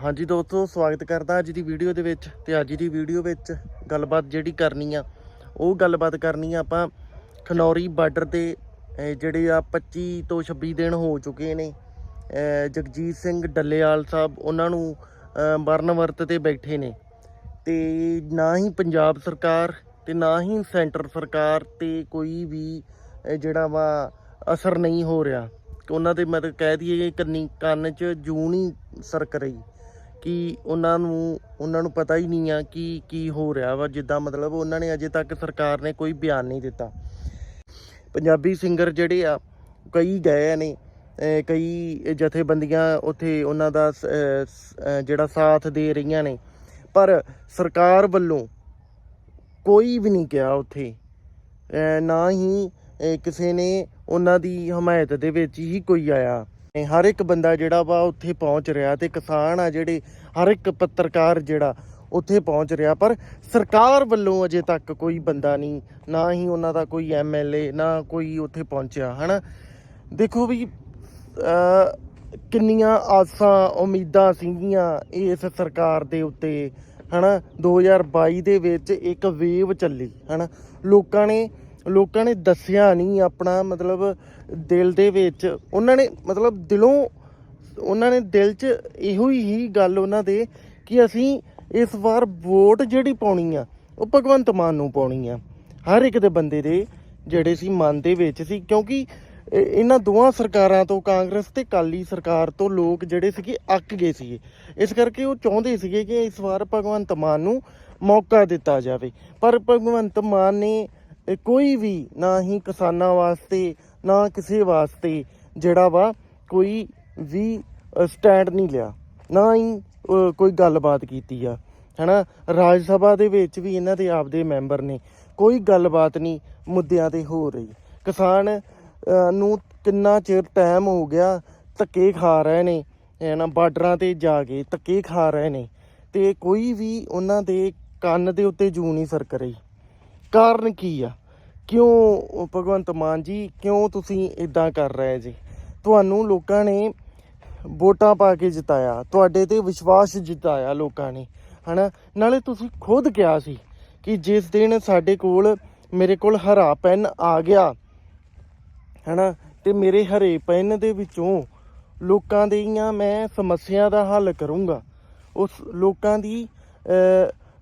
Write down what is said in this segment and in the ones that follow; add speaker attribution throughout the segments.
Speaker 1: ਹਾਂਜੀ ਦੋਸਤੋ ਸਵਾਗਤ ਕਰਦਾ ਅੱਜ ਦੀ ਵੀਡੀਓ ਦੇ ਵਿੱਚ ਤੇ ਅੱਜ ਦੀ ਵੀਡੀਓ ਵਿੱਚ ਗੱਲਬਾਤ ਜਿਹੜੀ ਕਰਨੀ ਆ ਉਹ ਗੱਲਬਾਤ ਕਰਨੀ ਆ ਆਪਾਂ ਖਨੌਰੀ ਬਾਰਡਰ ਤੇ ਜਿਹੜੇ ਆ 25 ਤੋਂ 26 ਦਿਨ ਹੋ ਚੁੱਕੇ ਨੇ। ਜਗਜੀਤ ਸਿੰਘ ਡੱਲੇਵਾਲ ਸਾਹਿਬ ਉਹਨਾਂ ਨੂੰ ਅਹ, ਮਰਨ ਵਰਤ ਤੇ ਬੈਠੇ ਨੇ। ਤੇ ਨਾ ਹੀ ਪੰਜਾਬ ਸਰਕਾਰ ਤੇ ਨਾ ਹੀ ਸੈਂਟਰ ਸਰਕਾਰ ਤੇ ਕੋਈ ਵੀ ਜਿਹੜਾ ਵਾ ਅਸਰ ਨਹੀਂ ਹੋ ਰਿਹਾ। ਉਹਨਾਂ ਦੇ ਮਤਲਬ ਕਹਿ ਦਈਏ ਕੰਨੀ ਕੰਨ 'ਚ ਜੂਨ ਹੀ ਸਰਕ ਰਹੀ। ਕਿ ਉਹਨਾਂ ਨੂੰ ਉਹਨਾਂ ਨੂੰ ਪਤਾ ਹੀ ਨਹੀਂ ਆ ਕਿ ਕੀ ਹੋ ਰਿਹਾ ਵਾ, ਜਿੱਦਾਂ ਮਤਲਬ ਉਹਨਾਂ ਨੇ ਅਜੇ ਤੱਕ ਸਰਕਾਰ ਨੇ ਕੋਈ ਬਿਆਨ ਨਹੀਂ ਦਿੱਤਾ। ਪੰਜਾਬੀ ਸਿੰਗਰ ਜਿਹੜੇ ਆ, ਕਈ ਗਏ ਨੇ ਕਈ ਜਥੇਬੰਦੀਆਂ ਉੱਥੇ ਉਹਨਾਂ ਦਾ ਸ- ਜਿਹੜਾ ਸਾਥ ਦੇ ਰਹੀਆਂ ਨੇ। ਪਰ ਸਰਕਾਰ ਵੱਲੋਂ ਕੋਈ ਵੀ ਨਹੀਂ ਗਿਆ ਉੱਥੇ। ਨਾ ਹੀ ਕਿਸੇ ਨੇ ਉਹਨਾਂ ਦੀ ਹਮਾਇਤ ਦੇ ਵਿੱਚ ਹੀ ਕੋਈ ਆਇਆ। ਹਰ ਇੱਕ ਬੰਦਾ ਜਿਹੜਾ ਵਾ ਉੱਥੇ ਪਹੁੰਚ ਰਿਹਾ ਤੇ ਕਿਸਾਨ ਆ ਜਿਹੜੇ ਹਰ ਇੱਕ ਪੱਤਰਕਾਰ ਜਿਹੜਾ ਉੱਥੇ ਪਹੁੰਚ ਰਿਹਾ, ਪਰ ਸਰਕਾਰ ਵੱਲੋਂ ਅਜੇ ਤੱਕ ਕੋਈ ਬੰਦਾ ਨਹੀਂ, ਨਾ ਹੀ ਉਹਨਾਂ ਦਾ ਕੋਈ ਐਮਐਲਏ ਨਾ ਕੋਈ ਉੱਥੇ ਪਹੁੰਚਿਆ, ਹਨਾ? ਦੇਖੋ ਵੀ ਕਿੰਨੀਆਂ ਆਸਾਂ, ਉਮੀਦਾਂ ਸੀਗੀਆਂ ਇਸ ਸਰਕਾਰ ਦੇ ਉੱਤੇ, ਹਨਾ? 2022 ਦੇ ਵਿੱਚ ਇੱਕ ਵੇਵ ਚੱਲੀ, ਹਨਾ? ਲੋਕਾਂ ਨੇ ਲੋਕਾਂ ਨੇ ਦੱਸਿਆ ਨਹੀਂ ਆਪਣਾ ਮਤਲਬ ਦਿਲ ਦੇ ਵਿੱਚ। ਉਹਨਾਂ ਨੇ ਮਤਲਬ ਦਿਲੋਂ, ਉਹਨਾਂ ਨੇ ਦਿਲ 'ਚ ਇਹੋ ਹੀ ਗੱਲ ਉਹਨਾਂ ਦੇ ਕਿ ਅਸੀਂ ਇਸ ਵਾਰ ਵੋਟ ਜਿਹੜੀ ਪਾਉਣੀ ਆ, ਉਹ ਭਗਵੰਤ ਮਾਨ ਨੂੰ ਪਾਉਣੀ ਆ। ਹਰ ਇੱਕ ਦੇ ਬੰਦੇ ਦੇ ਜਿਹੜੇ ਸੀ ਮਨ ਦੇ ਵਿੱਚ ਸੀ, ਕਿਉਂਕਿ ਇਹਨਾਂ ਦੋਵਾਂ ਸਰਕਾਰਾਂ ਤੋਂ, ਕਾਂਗਰਸ ਤੇ ਕਾਲੀ ਸਰਕਾਰ ਤੋਂ ਲੋਕ ਜਿਹੜੇ ਸੀਗੇ ਅੱਕ ਗਏ ਸੀਗੇ। ਇਸ ਕਰਕੇ ਉਹ ਚਾਹੁੰਦੇ ਸੀਗੇ ਕਿ ਇਸ ਵਾਰ ਭਗਵੰਤ ਮਾਨ ਨੂੰ ਮੌਕਾ ਦਿੱਤਾ ਜਾਵੇ। ਪਰ ਭਗਵੰਤ ਮਾਨ ਨੇ ਇਹ ਕੋਈ ਵੀ ਨਾ ਹੀ ਕਿਸਾਨਾਂ ਵਾਸਤੇ, ਨਾ ਕਿਸੇ ਵਾਸਤੇ ਜਿਹੜਾ ਵਾ ਕੋਈ ਵੀ ਸਟੈਂਡ ਨਹੀਂ ਲਿਆ, ਨਾ ਹੀ ਕੋਈ ਗੱਲਬਾਤ ਕੀਤੀ ਆ, ਹਨਾ? ਰਾਜ ਸਭਾ ਦੇ ਵਿੱਚ ਵੀ ਇਹਨਾਂ ਦੇ ਆਪਦੇ ਮੈਂਬਰ ਨੇ, ਕੋਈ ਗੱਲਬਾਤ ਨਹੀਂ ਮੁੱਦਿਆਂ ਤੇ ਹੋ ਰਹੀ। ਕਿਸਾਨ ਨੂੰ ਕਿੰਨਾ ਚਿਰ ਟਾਈਮ ਹੋ ਗਿਆ ਧੱਕੇ ਖਾ ਰਹੇ ਨੇ ਹੈ ਨਾ ਬਾਰਡਰਾਂ ਤੇ ਜਾ ਕੇ ਧੱਕੇ ਖਾ ਰਹੇ ਨੇ, ਤੇ ਕੋਈ ਵੀ ਉਹਨਾਂ ਦੇ ਕੰਨ ਦੇ ਉੱਤੇ ਜੂ ਨਹੀਂ ਸਰਕ ਰਹੀ। ਕਾਰਨ ਕੀ ਆ? ਕਿਉਂ ਭਗਵੰਤ ਮਾਨ ਜੀ, ਕਿਉਂ ਤੁਸੀਂ ਇਦਾਂ ਕਰ ਰਹੇ ਜੀ? ਤੁਹਾਨੂੰ ਲੋਕਾਂ ਨੇ ਵੋਟਾਂ ਪਾ ਕੇ ਜਿਤਾਇਆ, ਤੁਹਾਡੇ ਤੇ ਵਿਸ਼ਵਾਸ ਜਿਤਾਇਆ ਲੋਕਾਂ ਨੇ, ਹਨਾ? ਨਾਲੇ ਤੁਸੀਂ ਖੁਦ ਕਿਹਾ ਸੀ ਕਿ ਜਿਸ ਦਿਨ ਸਾਡੇ ਕੋਲ ਮੇਰੇ ਕੋਲ ਹਰਾ ਪੈਨ ਆ ਗਿਆ, ਹਨਾ? ਤੇ ਮੇਰੇ ਹਰੇ ਪੈਨ ਦੇ ਵਿੱਚੋਂ ਲੋਕਾਂ ਦੀਆਂ ਮੈਂ ਸਮੱਸਿਆ ਦਾ ਹੱਲ ਕਰੂੰਗਾ। ਉਸ ਲੋਕਾਂ ਦੀ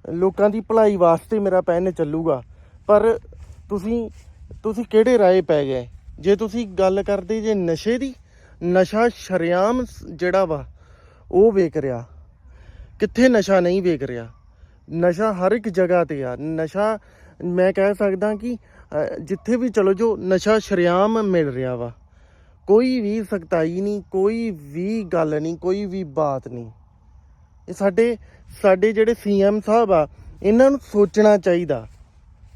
Speaker 1: ਲੋਕਾਂ ਦੀ ਭਲਾਈ ਵਾਸਤੇ ਮੇਰਾ ਪੈਨ ਚੱਲੂਗਾ। ਪਰ ਤੁਸੀਂ ਤੁਸੀਂ ਕਿਹੜੇ ਰਾਏ ਪੈ ਗਏ? ਜੇ ਤੁਸੀਂ ਗੱਲ ਕਰਦੇ ਜੇ ਨਸ਼ੇ ਦੀ, ਨਸ਼ਾ ਸ਼ਰਿਆਮ ਜਿਹੜਾ ਵਾ, ਉਹ ਵੇਖ ਰਿਹਾ। ਕਿੱਥੇ ਨਸ਼ਾ ਨਹੀਂ ਵੇਖ ਰਿਹਾ? ਨਸ਼ਾ ਹਰ ਇੱਕ ਜਗ੍ਹਾ ਤੇ ਆ। ਨਸ਼ਾ, ਮੈਂ ਕਹਿ ਸਕਦਾ ਕਿ ਜਿੱਥੇ ਵੀ ਚਲੋ ਜੋ ਨਸ਼ਾ ਸ਼ਰਿਆਮ ਮਿਲ ਰਿਹਾ ਵਾ। ਕੋਈ ਵੀ ਸਖਤਾਈ ਨਹੀਂ, ਕੋਈ ਵੀ ਗੱਲ ਨਹੀਂ, ਕੋਈ ਵੀ ਬਾਤ ਨਹੀਂ। ਇਹ ਸਾਡੇ ਸਾਡੇ ਜਿਹੜੇ ਸੀਐਮ ਸਾਹਿਬ ਆ, ਇਹਨਾਂ ਨੂੰ ਸੋਚਣਾ ਚਾਹੀਦਾ।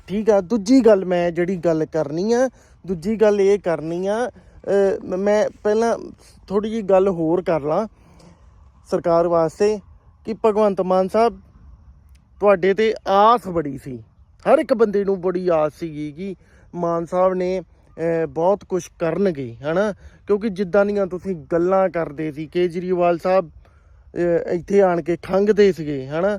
Speaker 1: ਠੀਕ ਆ ਦੂਜੀ ਗੱਲ ਮੈਂ ਜਿਹੜੀ ਗੱਲ ਕਰਨੀ ਆ ਦੂਜੀ ਗੱਲ ਇਹ ਕਰਨੀ ਆ ਅਹ, ਮੈਂ ਪਹਿਲਾਂ ਥੋੜੀ ਜੀ ਗੱਲ ਹੋਰ ਕਰ ਲਾਂ ਸਰਕਾਰ ਵਾਸਤੇ ਕਿ ਭਗਵੰਤ ਮਾਨ ਸਾਹਿਬ ਤੁਹਾਡੇ ਤੇ ਆਸ ਬੜੀ ਸੀ। ਹਰ ਇੱਕ ਬੰਦੇ ਨੂੰ ਬੜੀ ਆਸ ਸੀਗੀ ਕਿ ਮਾਨ ਸਾਹਿਬ ਨੇ ਬਹੁਤ ਕੁਝ ਕਰਨਗੇ ਹਨਾ? ਕਿਉਂਕਿ ਜਿੱਦਾਂ ਦੀਆਂ ਤੁਸੀਂ ਗੱਲਾਂ ਕਰਦੇ ਸੀ ਕੇਜਰੀਵਾਲ ਸਾਹਿਬ ਇੱਥੇ ਆਣ ਕੇ ਖੰਗਦੇ ਸੀਗੇ ਹਨਾ?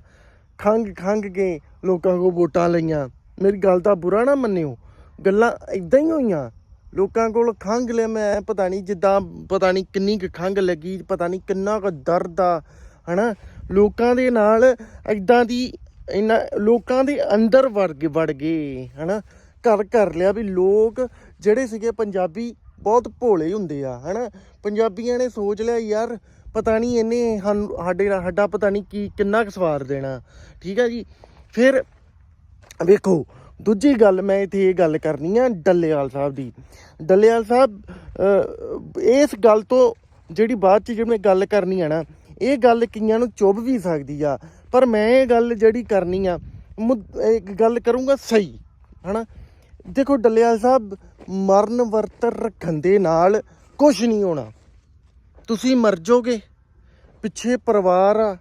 Speaker 1: ਖੰਗ ਖੰਗ ਕੇ ਲੋਕਾਂ ਕੋਲ ਵੋਟਾਂ ਲਈਆਂ। ਮੇਰੀ ਗੱਲ ਦਾ ਬੁਰਾ ਨਾ ਮੰਨਿਓ। ਗੱਲਾਂ ਇਦਾਂ ਹੀ ਹੋਈਆਂ। ਲੋਕਾਂ ਕੋਲ ਖੰਗ ਲੈ ਮੈਂ ਪਤਾ ਨਹੀਂ ਜਿੱਦਾਂ ਪਤਾ ਨਹੀਂ ਕਿੰਨੀ ਕੁ ਖੰਗ ਲੱਗੀ, ਪਤਾ ਨਹੀਂ ਕਿੰਨਾ ਕੁ ਦਰਦ ਆ, ਹਨਾ? ਲੋਕਾਂ ਦੇ ਨਾਲ ਇਦਾਂ ਦੀ ਇਹਨਾਂ ਲੋਕਾਂ ਦੇ ਅੰਦਰ ਵੜ ਗਏ ਵੜ ਗਏ, ਹਨਾ? ਘਰ ਕਰ ਲਿਆ ਵੀ ਲੋਕ ਜਿਹੜੇ ਸੀਗੇ ਪੰਜਾਬੀ ਬਹੁਤ ਭੋਲੇ ਹੁੰਦੇ ਆ, ਹਨਾ? ਪੰਜਾਬੀਆਂ ਨੇ ਸੋਚ ਲਿਆ ਯਾਰ ਪਤਾ ਨਹੀਂ ਇਹਨੇ ਸਾਨੂੰ ਸਾਡੇ ਸਾਡਾ ਪਤਾ ਨਹੀਂ ਕੀ ਕਿੰਨਾ ਕੁ ਸਵਾਰ ਦੇਣਾ। ਠੀਕ ਆ ਜੀ? ਫਿਰ ਵੇਖੋ, ਦੂਜੀ ਗੱਲ ਮੈਂ ਇੱਥੇ ਇਹ ਗੱਲ ਕਰਨੀ ਆ ਡੱਲੇਵਾਲ ਸਾਹਿਬ ਦੀ। ਡੱਲੇਵਾਲ ਸਾਹਿਬ ਇਸ ਗੱਲ ਤੋਂ ਜਿਹੜੀ ਬਾਅਦ ਚ ਜਿਵੇਂ ਗੱਲ ਕਰਨੀ ਆ ਨਾ, ਇਹ ਗੱਲ ਕਈਆਂ ਨੂੰ ਚੁੱਭ ਵੀ ਸਕਦੀ ਆ। ਪਰ ਮੈਂ ਇਹ ਗੱਲ ਜਿਹੜੀ ਕਰਨੀ ਆ, ਮੁੱਦ- ਇੱਕ ਗੱਲ ਕਰੂੰਗਾ ਸਹੀ, ਹਨਾ? ਦੇਖੋ, ਡੱਲੇਵਾਲ ਸਾਹਿਬ ਮਰਨ ਵਰਤ ਰੱਖਣ ਦੇ ਨਾਲ ਕੁਝ ਨਹੀਂ ਹੋਣਾ। ਤੁਸੀਂ ਮਰ ਜਾਓਗੇ। ਪਿੱਛੇ ਪਰਿਵਾਰ ਆ,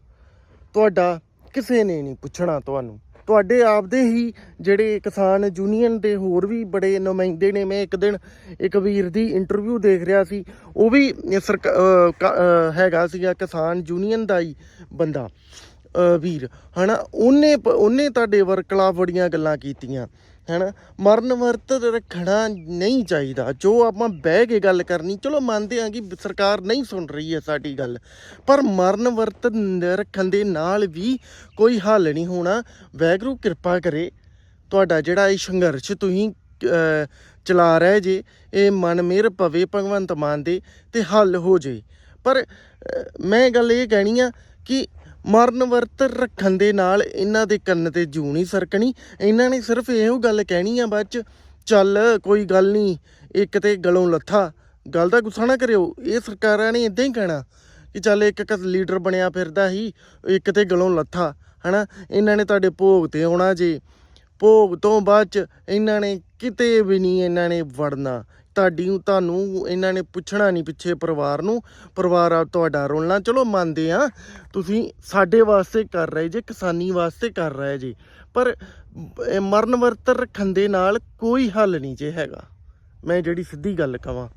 Speaker 1: ਤੁਹਾਡਾ ਕਿਸੇ ਨੇ ਨਹੀਂ ਪੁੱਛਣਾ ਤੁਹਾਨੂੰ। ਤੁਹਾਡੇ ਆਪਦੇ ਹੀ ਜਿਹੜੇ ਕਿਸਾਨ ਯੂਨੀਅਨ ਦੇ ਹੋਰ ਵੀ ਬੜੇ ਨੁਮਾਇੰਦੇ ਨੇ। ਮੈਂ ਇੱਕ ਦਿਨ ਇੱਕ ਵੀਰ ਦੀ ਇੰਟਰਵਿਊ ਦੇਖ ਰਿਹਾ ਸੀ। ਉਹ ਵੀ ਸਰਕਾ- ਹੈਗਾ ਸੀਗਾ ਕਿਸਾਨ ਯੂਨੀਅਨ ਦਾ ਹੀ ਬੰਦਾ, ਅਹ, ਵੀਰ। ਹਨਾ, ਉਹਨੇ ਪ- ਉਹਨੇ ਤੁਹਾਡੇ ਵਰਕਲਾ ਬੜੀਆਂ ਗੱਲਾਂ ਕੀਤੀਆਂ। ਹਨਾ? ਮਰਨ ਵਰਤ ਰੱਖਣਾ ਨਹੀਂ ਚਾਹੀਦਾ। ਜੋ ਆਪਾਂ ਬਹਿ ਕੇ ਗੱਲ ਕਰਨੀ, ਚਲੋ ਮੰਨਦੇ ਹਾਂ ਕਿ ਸਰਕਾਰ ਨਹੀਂ ਸੁਣ ਰਹੀ ਹੈ ਸਾਡੀ ਗੱਲ, ਪਰ ਮਰਨ ਵਰਤ ਰੱਖਣ ਦੇ ਨਾਲ ਵੀ ਕੋਈ ਹੱਲ ਨਹੀਂ ਹੋਣਾ। ਵੈਗਰੂ ਕਿਰਪਾ ਕਰੇ, ਤੁਹਾਡਾ ਜਿਹੜਾ ਇਹ ਸੰਘਰਸ਼ ਤੁਸੀਂ ਚਲਾ ਰਹੇ ਜੇ, ਇਹ ਮਨ ਮੇਰ ਪਵੇ ਭਗਵੰਤ ਮਾਨ ਦੇ, ਤੇ ਹੱਲ ਹੋ ਜੇ। ਪਰ ਮੈਂ ਗੱਲ ਇਹ ਕਹਿਣੀ ਆ ਕਿ ਮਰਨ ਵਰਤ ਰੱਖਣ ਦੇ ਨਾਲ ਇਹਨਾਂ ਦੇ ਕੰਨ ਤੇ ਜੂ ਨਹੀਂ ਸਰਕਣੀ। ਇਹਨਾਂ ਨੇ ਸਿਰਫ ਇਹੋ ਗੱਲ ਕਹਿਣੀ ਆ ਬਾਅਦ ਚ, ਚੱਲ ਕੋਈ ਗੱਲ ਨਹੀਂ ਇੱਕ ਤੇ ਗਲੋਂ ਲੱਥਾ। ਗੱਲ ਦਾ ਗੁੱਸਾ ਨਾ ਕਰਿਓ, ਇਹ ਸਰਕਾਰਾਂ ਨੇ ਇਦਾਂ ਹੀ ਕਹਿਣਾ ਕਿ ਚੱਲ ਇੱਕ ਇੱਕ ਲੀਡਰ ਬਣਿਆ ਫਿਰਦਾ ਹੀ ਇੱਕ ਤੇ ਗਲੋਂ ਲੱਥਾ, ਹਨਾ? ਇਹਨਾਂ ਨੇ ਤੁਹਾਡੇ ਭੋਗ ਤੇ ਆਉਣਾ ਜੇ। ਭੋਗ ਤੋਂ ਬਾਅਦ ਚ ਇਹਨਾਂ ਨੇ ਕਿਤੇ ਵੀ ਨਹੀਂ ਇਹਨਾਂ ਨੇ ਵੜਨਾ। ਤੁਹਾਡੀ ਤੁਹਾਨੂੰ ਇਹਨਾਂ ਨੇ ਪੁੱਛਣਾ ਨਹੀਂ ਪਿੱਛੇ ਪਰਿਵਾਰ ਨੂੰ। ਪਰਿਵਾਰ ਆ, ਤੁਹਾਡਾ ਰੋਲਣਾ। ਚਲੋ, ਮੰਨਦੇ ਆ। ਤੁਸੀਂ ਸਾਡੇ ਵਾਸਤੇ ਕਰ ਰਹੇ ਜੇ, ਕਿਸਾਨੀ ਵਾਸਤੇ ਕਰ ਰਹੇ ਜੇ। ਪਰ ਮਰਨ ਵਰਤ ਰੱਖਣ ਦੇ ਨਾਲ ਕੋਈ ਹੱਲ ਨਹੀਂ ਜੇ ਹੈਗਾ। ਮੈਂ ਜਿਹੜੀ ਸਿੱਧੀ ਗੱਲ ਕਵਾਂ।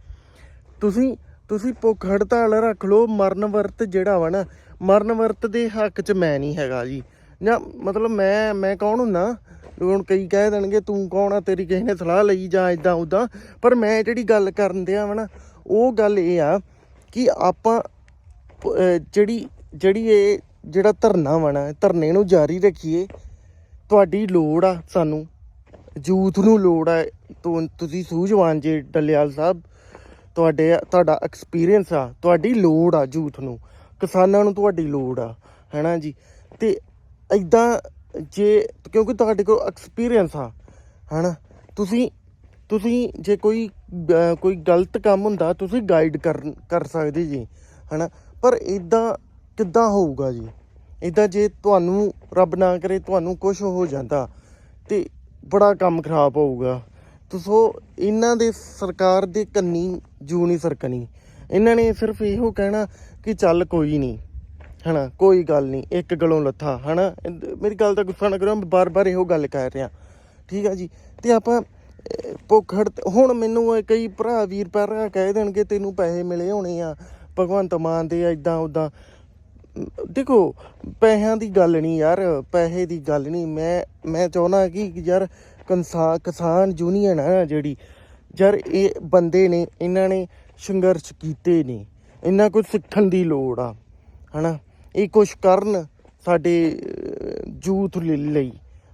Speaker 1: ਤੁਸੀਂ ਤੁਸੀਂ ਭੁੱਖ ਹੜਤਾਲ ਰੱਖ ਲਓ, ਮਰਨ ਵਰਤ ਜਿਹੜਾ ਵਾ ਨਾ, ਮਰਨ ਵਰਤ ਦੇ ਹੱਕ 'ਚ ਮੈਂ ਨਹੀਂ ਹੈਗਾ ਜੀ। ਜਾਂ ਮਤਲਬ ਮੈਂ ਮੈਂ ਕੌਣ ਹੁੰਨਾ? ਹੁਣ ਕਈ ਕਹਿ ਦੇਣਗੇ, ਤੂੰ ਕੌਣ ਆ? ਤੇਰੀ ਕਿਸੇ ਨੇ ਸਲਾਹ ਲਈ ਜਾਂ ਇਦਾਂ ਉਦਾਂ ਪਰ ਮੈਂ ਜਿਹੜੀ ਗੱਲ ਕਰਨ ਦਿਆ ਵਾ ਨਾ, ਉਹ ਗੱਲ ਇਹ ਆ ਕਿ ਆਪਾਂ ਜਿਹੜੀ ਜਿਹੜੀ ਇਹ ਜਿਹੜਾ ਧਰਨਾ ਵਾ ਨਾ, ਧਰਨੇ ਨੂੰ ਜਾਰੀ ਰੱਖੀਏ, ਤੁਹਾਡੀ ਲੋੜ ਆ ਸਾਨੂੰ। ਯੂਥ ਨੂੰ ਲੋੜ ਆ ਤੁਸੀਂ ਸੂਝਵਾਨ ਜੇ ਡੱਲੇਵਾਲ ਸਾਹਿਬ, ਤੁਹਾਡੇ ਤੁਹਾਡਾ ਐਕਸਪੀਰੀਅੰਸ ਆ, ਤੁਹਾਡੀ ਲੋੜ ਆ ਯੂਥ ਨੂੰ। ਕਿਸਾਨਾਂ ਨੂੰ ਤੁਹਾਡੀ ਲੋੜ ਆ, ਹੈਨਾ ਜੀ? ਤੇ ਐਦਾਂ ਜੇ, ਕਿਉਂਕਿ ਤੁਹਾਡੇ ਕੋਲ ਐਕਸਪੀਰੀਅੰਸ ਆ, ਹੈਨਾ? ਤੁਸੀਂ ਤੁਸੀਂ ਜੇ ਕੋਈ ਅਹ ਕੋਈ ਗਲਤ ਕੰਮ ਹੁੰਦਾ, ਤੁਸੀਂ ਗਾਈਡ ਕਰ ਕਰ ਸਕਦੇ ਜੀ, ਹੈਨਾ? ਪਰ ਇਦਾਂ ਕਿੱਦਾਂ ਹੋਊਗਾ ਜੀ? ਇਦਾਂ ਜੇ ਤੁਹਾਨੂੰ ਰੱਬ ਨਾ ਕਰੇ, ਤੁਹਾਨੂੰ ਕੁਝ ਹੋ ਜਾਂਦਾ, ਤੇ ਬੜਾ ਕੰਮ ਖਰਾਬ ਹੋਊਗਾ। ਸੋ ਇਹਨਾਂ ਦੇ ਸਰਕਾਰ ਦੇ ਕੰਨੀ ਜੂ ਨਹੀਂ ਸਰਕਣੀ। ਇਹਨਾਂ ਨੇ ਸਿਰਫ ਇਹੋ ਕਹਿਣਾ ਕਿ ਚੱਲ ਕੋਈ ਨਹੀਂ ਹਨਾ, ਕੋਈ ਗੱਲ ਨਹੀਂ, ਇੱਕ ਗਲੋਂ ਲੱਥਾ, ਹਨਾ? ਇੰਦ- ਮੇਰੀ ਗੱਲ ਦਾ ਗੁੱਸਾ ਨਾ ਕਰੋ, ਮੈਂ ਬਾਰ-ਬਾਰ ਇਹੋ ਗੱਲ ਕਰ ਰਿਹਾ। ਠੀਕ ਆ ਜੀ? ਤੇ ਆਪਾਂ ਭੁੱਖ ਹੜਤ ਹੁਣ ਮੈਨੂੰ ਕਈ ਭਰਾ, ਵੀਰ ਭਰਾ ਕਹਿ ਦੇਣਗੇ, ਤੈਨੂੰ ਪੈਸੇ ਮਿਲੇ ਹੋਣੇ ਆ, ਭਗਵੰਤ ਮਾਨ ਦੇ ਇਦਾਂ ਉਦਾਂ ਦੇਖੋ, ਪੈਸਿਆਂ ਦੀ ਗੱਲ ਨਹੀਂ ਯਾਰ, ਪੈਸੇ ਦੀ ਗੱਲ ਨਹੀਂ। ਮੈਂ ਮੈਂ ਚਾਹੁੰਦਾ ਕਿ ਯਾਰ ਕਿਸਾਨ ਕਿਸਾਨ ਯੂਨੀਅਨ ਆ ਨਾ ਜਿਹੜੀ, ਯਾਰ ਇਹ ਬੰਦੇ ਨੇ, ਇਹਨਾਂ ਨੇ ਸੰਘਰਸ਼ ਕੀਤੇ ਨੇ। ਇਹਨਾਂ ਕੁਝ ਸਿੱਖਣ ਦੀ ਲੋੜ ਆ, ਹਨਾ? ਇਹ ਕੁਝ ਕਰਨ ਸਾਡੇ ਯੂਥ ਲਈ,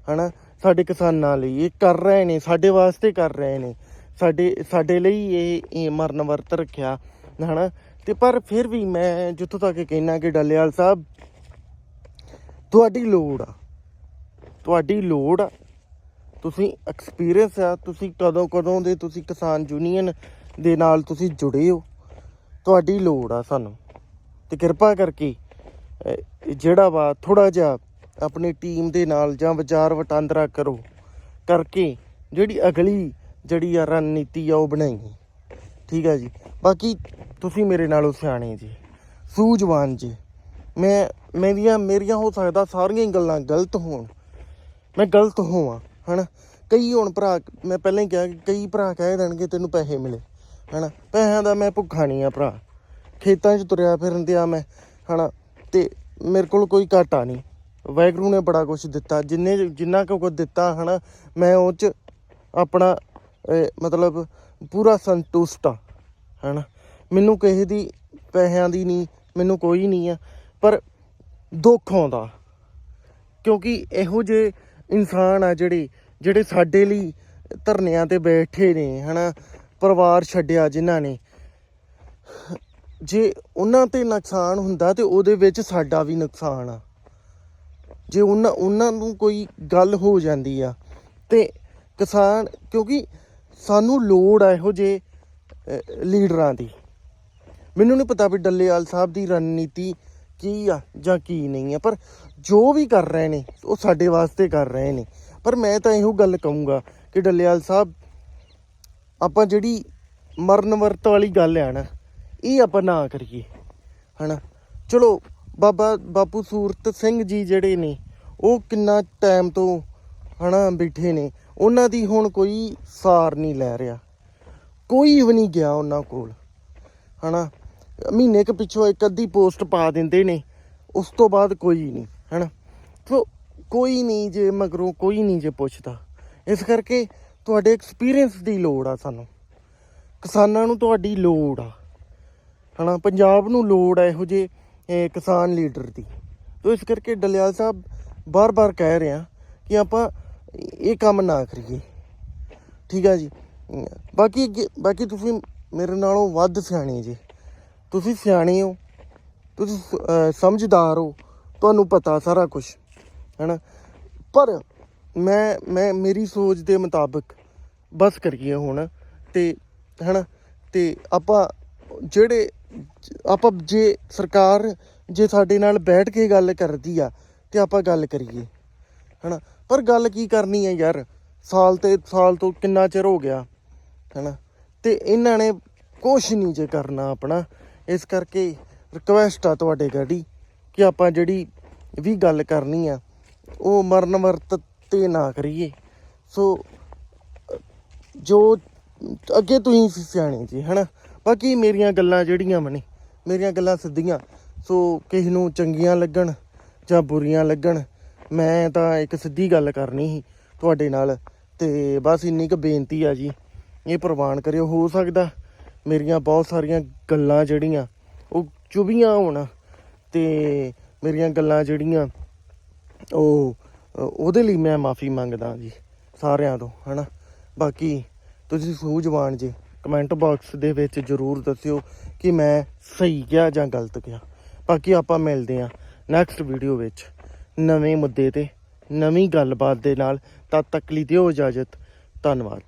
Speaker 1: ਹਨਾ? ਸਾਡੇ ਕਿਸਾਨਾਂ ਲਈ ਇਹ ਕਰ ਰਹੇ ਨੇ, ਸਾਡੇ ਵਾਸਤੇ ਕਰ ਰਹੇ ਨੇ। ਸਾਡੇ ਸਾਡੇ ਲਈ ਇਹ ਮਰਨ ਵਰਤ ਰੱਖਿਆ, ਹਨਾ? ਤੇ ਪਰ ਫਿਰ ਵੀ ਮੈਂ ਜਿੱਥੋਂ ਤੱਕ ਕਹਿਣਾ ਕਿ ਡੱਲੇਵਾਲ ਸਾਹਿਬ, ਤੁਹਾਡੀ ਲੋੜ ਆ। ਤੁਹਾਡੀ ਲੋੜ ਆ। ਤੁਸੀਂ ਐਕਸਪੀਰੀਅੰਸ ਆ, ਤੁਸੀਂ ਕਦੋਂ ਕਦੋਂ ਦੇ ਤੁਸੀਂ ਕਿਸਾਨ ਯੂਨੀਅਨ ਦੇ ਨਾਲ ਤੁਸੀਂ ਜੁੜੇ ਹੋ। ਤੁਹਾਡੀ ਲੋੜ ਆ ਸਾਨੂੰ। ਤੇ ਕਿਰਪਾ ਕਰਕੇ ਜਿਹੜਾ ਵਾ ਥੋੜਾ ਜਿਹਾ ਆਪਣੀ ਟੀਮ ਦੇ ਨਾਲ ਜਾਂ ਵਿਚਾਰ ਵਟਾਂਦਰਾ ਕਰੋ ਕਰਕੇ ਜਿਹੜੀ ਅਗਲੀ ਜਿਹੜੀ ਆ ਰਣਨੀਤੀ ਆ ਉਹ ਬਣਾਈਏ। ਠੀਕ ਆ ਜੀ? ਬਾਕੀ ਤੁਸੀਂ ਮੇਰੇ ਨਾਲੋਂ ਸਿਆਣੇ ਜੀ, ਸੂਝਵਾਨ ਜੀ। ਮੈਂ, ਮੇਰੀਆਂ ਮੇਰੀਆਂ ਹੋ ਸਕਦਾ ਸਾਰੀਆਂ ਹੀ ਗੱਲਾਂ ਗਲਤ ਹੋਣ। ਮੈਂ ਗਲਤ ਹੋਵਾਂ, ਹਨਾ? ਕਈ ਹੁਣ ਭਰਾ, ਮੈਂ ਪਹਿਲਾਂ ਹੀ ਕਿਹਾ ਕਿ ਕਈ ਭਰਾ ਕਹਿ ਦੇਣਗੇ ਤੈਨੂੰ ਪੈਸੇ ਮਿਲੇ, ਹਨਾ? ਪੈਸਿਆਂ ਦਾ ਮੈਂ ਭੁੱਖਾ ਨਹੀਂ ਆ ਭਰਾ। ਖੇਤਾਂ 'ਚ ਤੁਰਿਆ ਫਿਰਨ ਦਿਆ ਮੈਂ, ਹਨਾ? ਤੇ ਮੇਰੇ ਕੋਲ ਕੋਈ ਘਾਟਾ ਨਹੀਂ। ਵਾਹਿਗੁਰੂ ਨੇ ਬੜਾ ਕੁਝ ਦਿੱਤਾ। ਜਿੰਨੇ ਜਿੰਨਾ ਕੁ ਕੁਝ ਦਿੱਤਾ, ਹਨਾ, ਮੈਂ ਉਹ 'ਚ ਆਪਣਾ ਮਤਲਬ ਪੂਰਾ ਸੰਤੁਸ਼ਟ ਆ ਹਨਾ। ਮੈਨੂੰ ਕਿਸੇ ਦੀ ਪੈਸਿਆਂ ਦੀ ਨਹੀਂ, ਮੈਨੂੰ ਕੋਈ ਨਹੀਂ ਆ, ਪਰ ਦੁੱਖ ਆਉਂਦਾ। ਕਿਉਂਕਿ ਇਹੋ ਜਿਹੇ ਇਨਸਾਨ ਆ ਜਿਹੜੇ ਜਿਹੜੇ ਸਾਡੇ ਲਈ ਧਰਨਿਆਂ ਤੇ ਬੈਠੇ ਨੇ, ਹਨਾ, ਪਰਿਵਾਰ ਛੱਡਿਆ ਜਿਨ੍ਹਾਂ ਨੇ। ਜੇ ਉਹਨਾਂ ਤੇ ਨੁਕਸਾਨ ਹੁੰਦਾ ਤੇ ਉਹਦੇ ਵਿੱਚ ਸਾਡਾ ਵੀ ਨੁਕਸਾਨ ਆ। ਜੇ ਉਹਨਾਂ ਉਹਨਾਂ ਨੂੰ ਕੋਈ ਗੱਲ ਹੋ ਜਾਂਦੀ ਆ, ਤੇ ਕਿਸਾਨ, ਕਿਉਂਕਿ ਸਾਨੂੰ ਲੋੜ ਆ ਇਹੋ ਜੇ ਲੀਡਰਾਂ ਦੀ। ਮੈਨੂੰ ਨਹੀਂ ਪਤਾ ਵੀ ਡੱਲੇਵਾਲ ਸਾਹਿਬ ਦੀ ਰਣਨੀਤੀ ਕੀ ਆ ਜਾਂ ਕੀ ਨਹੀਂ ਆ, ਪਰ ਜੋ ਵੀ ਕਰ ਰਹੇ ਨੇ, ਉਹ ਸਾਡੇ ਵਾਸਤੇ ਕਰ ਰਹੇ ਨੇ। ਪਰ ਮੈਂ ਤਾਂ ਇਹੋ ਗੱਲ ਕਹੂੰਗਾ ਕਿ ਡੱਲੇਵਾਲ ਸਾਹਿਬ, ਆਪਾਂ ਜਿਹੜੀ ਮਰਨ ਵਰਤ ਵਾਲੀ ਗੱਲ ਆ ਨਾ ਇਹ ਆਪਾਂ ਨਾ ਕਰੀਏ, ਹਨਾ? ਚਲੋ, ਬਾਬਾ, ਬਾਪੂ ਸੂਰਤ ਸਿੰਘ ਜੀ ਜਿਹੜੇ ਨੇ, ਉਹ ਕਿੰਨਾ ਟਾਈਮ ਤੋਂ, ਹਨਾ, ਬੈਠੇ ਨੇ। ਉਹਨਾਂ ਦੀ ਹੁਣ ਕੋਈ ਸਾਰ ਨਹੀਂ ਲੈ ਰਿਹਾ। ਕੋਈ ਵੀ ਨਹੀਂ ਗਿਆ ਉਹਨਾਂ ਕੋਲ, ਹਨਾ? ਮਹੀਨੇ ਕੁ ਪਿੱਛੋਂ ਇੱਕ ਅੱਧੀ ਪੋਸਟ ਪਾ ਦਿੰਦੇ ਨੇ, ਉਸ ਤੋਂ ਬਾਅਦ ਕੋਈ ਨਹੀਂ, ਹਨਾ? ਸੋ, ਕੋਈ ਨਹੀਂ ਜੇ ਮਗਰੋਂ ਕੋਈ ਨਹੀਂ ਜੇ ਪੁੱਛਦਾ। ਇਸ ਕਰਕੇ ਤੁਹਾਡੇ ਐਕਸਪੀਰੀਅੰਸ ਦੀ ਲੋੜ ਆ ਸਾਨੂੰ। ਕਿਸਾਨਾਂ ਨੂੰ ਤੁਹਾਡੀ ਲੋੜ ਆ। ਹਨਾ, ਪੰਜਾਬ ਨੂੰ ਲੋੜ ਹੈ ਇਹੋ ਜਿਹੇ ਕਿਸਾਨ ਲੀਡਰ ਦੀ। ਤੋ ਇਸ ਕਰਕੇ ਡਲਿਆਲ ਸਾਹਿਬ ਬਾਰ-ਬਾਰ ਕਹਿ ਰਿਹਾ ਕਿ ਆਪਾਂ ਇਹ ਕੰਮ ਨਾ ਕਰੀਏ। ਠੀਕ ਆ ਜੀ? ਬਾਕੀ ਅੱਗੇ- ਬਾਕੀ ਤੁਸੀਂ ਮੇਰੇ ਨਾਲੋਂ ਵੱਧ ਸਿਆਣੇ ਜੀ। ਤੁਸੀਂ ਸਿਆਣੇ ਹੋ, ਤੁਸੀਂ ਸਮਝਦਾਰ ਹੋ, ਤੁਹਾਨੂੰ ਪਤਾ ਸਾਰਾ ਕੁਝ ਹੈਨਾ? ਪਰ ਮੈਂ ਮੈਂ, ਮੇਰੀ ਸੋਚ ਦੇ ਮੁਤਾਬਕ ਬਸ ਕਰੀਏ ਹੁਣ ਤੇ, ਹੈਨਾ? ਤੇ ਆਪਾਂ ਜਿਹੜੇ ਆਪਾਂ ਜੇ ਸਰਕਾਰ ਜੇ ਸਾਡੇ ਨਾਲ ਬੈਠ ਕੇ ਗੱਲ ਕਰਦੀ ਆ ਤੇ ਆਪਾਂ ਗੱਲ ਕਰੀਏ, ਹਨਾ? ਪਰ ਗੱਲ ਕੀ ਕਰਨੀ ਹੈ ਯਾਰ? ਸਾਲ ਤੇ ਸਾਲ ਤੋਂ ਕਿੰਨਾ ਚਿਰ ਹੋ ਗਿਆ, ਹਨਾ? ਤੇ ਇਹਨਾਂ ਨੇ ਕੁਛ ਨਹੀਂ ਜੇ ਕਰਨਾ ਆਪਣਾ। ਇਸ ਕਰਕੇ ਰਿਕਵੈਸਟ ਆ ਤੁਹਾਡੇ ਗਾੜੀ ਕਿ ਆਪਾਂ ਜਿਹੜੀ ਵੀ ਗੱਲ ਕਰਨੀ ਆ, ਉਹ ਮਰਨ ਵਰਤ ਤੇ ਨਾ ਕਰੀਏ। ਸੋ ਜੋ ਅੱਗੇ ਤੁਸੀਂ ਸਿਆਣੇ ਜੀ, ਹਨਾ? ਬਾਕੀ ਮੇਰੀਆਂ ਗੱਲਾਂ ਜਿਹੜੀਆਂ ਮਨੇ ਮੇਰੀਆਂ ਗੱਲਾਂ ਸਿੱਧੀਆਂ। ਸੋ ਕਿਸੇ ਨੂੰ ਚੰਗੀਆਂ ਲੱਗਣ ਜਾਂ ਬੁਰੀਆਂ ਲੱਗਣ, ਮੈਂ ਤਾਂ ਇੱਕ ਸਿੱਧੀ ਗੱਲ ਕਰਨੀ ਸੀ ਤੁਹਾਡੇ ਨਾਲ, ਤੇ ਬਸ ਇੰਨੀ ਕੁ ਬੇਨਤੀ ਆ ਜੀ। ਇਹ ਪ੍ਰਵਾਨ ਕਰਿਓ, ਹੋ ਸਕਦਾ ਮੇਰੀਆਂ ਬਹੁਤ ਸਾਰੀਆਂ ਗੱਲਾਂ ਜਿਹੜੀਆਂ, ਉਹ ਚੁਭੀਆਂ ਹੋਣ, ਤੇ ਮੇਰੀਆਂ ਗੱਲਾਂ ਜਿਹੜੀਆਂ, ਉਹ, ਉਹਦੇ ਲਈ ਮੈਂ ਮਾਫੀ ਮੰਗਦਾ ਜੀ, ਸਾਰਿਆਂ ਤੋਂ, ਹਨਾ? ਬਾਕੀ ਤੁਸੀਂ ਸੂਝਵਾਨ ਜੀ। ਕਮੈਂਟ ਬਾਕਸ ਦੇ ਵਿੱਚ ਜਰੂਰ ਦੱਸਿਓ ਕਿ ਮੈਂ ਸਹੀ ਕਿਹਾ ਜਾਂ ਗਲਤ ਕਿਹਾ। ਬਾਕੀ ਆਪਾਂ ਮਿਲਦੇ ਹਾਂ ਨੈਕਸਟ ਵੀਡੀਓ ਵਿੱਚ। ਨਵੇਂ ਮੁੱਦੇ ਤੇ, ਨਵੀਂ ਗੱਲਬਾਤ ਦੇ ਨਾਲ ਤਦ ਤੱਕ ਲਈ ਦਿਓ ਇਜਾਜ਼ਤ। ਧੰਨਵਾਦ।